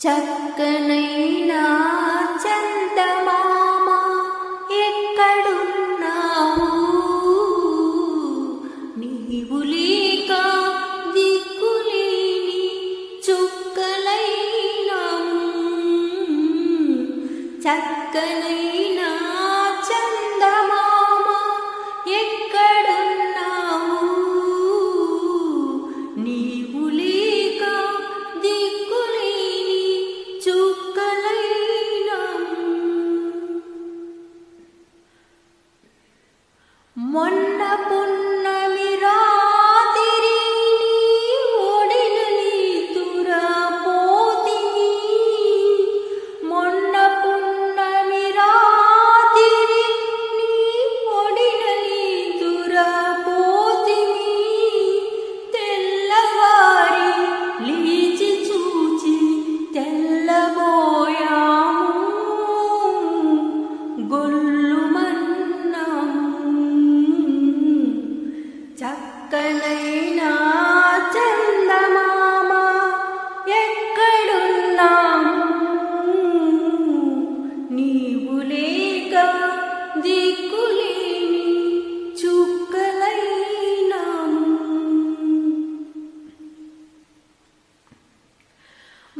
చక్కనైనా చందమామ ఎక్కడున్నావు? నీవు లేక దిక్కులేని చుక్కలైనా చక్కనైనా মন্না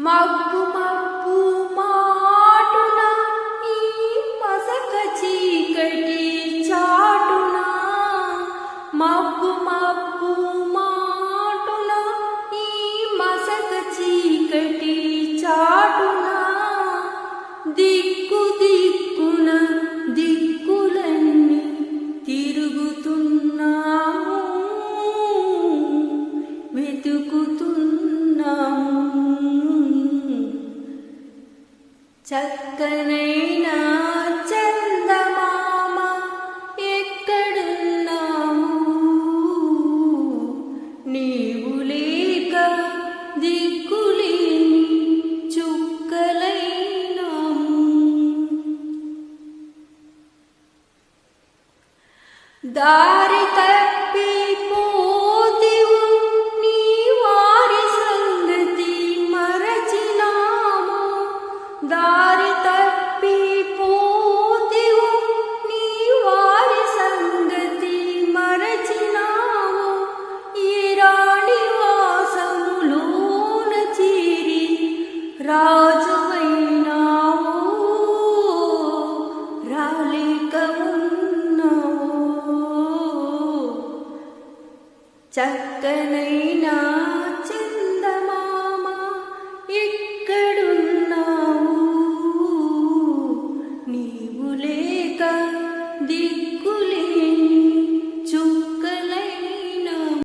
మబ్బు మబ్బు మాటున ఈ మసక చీకటి చాటున. మబ్బు మబ్బు మాటున ఈ మసక చీకటి చాటున. దిక్కు దిక్కున దిక్కులన్నీ తిరుగుతున్నాము. వెతుకు చక్కనైనా చందమామ ఎక్కడున్నావు? నీవు లేక దిక్కులేని చుక్కలైనాము. దారి తప్పి చక్కనైనా చందమామ ఎక్కడున్నావు? నీవు లేక దిక్కు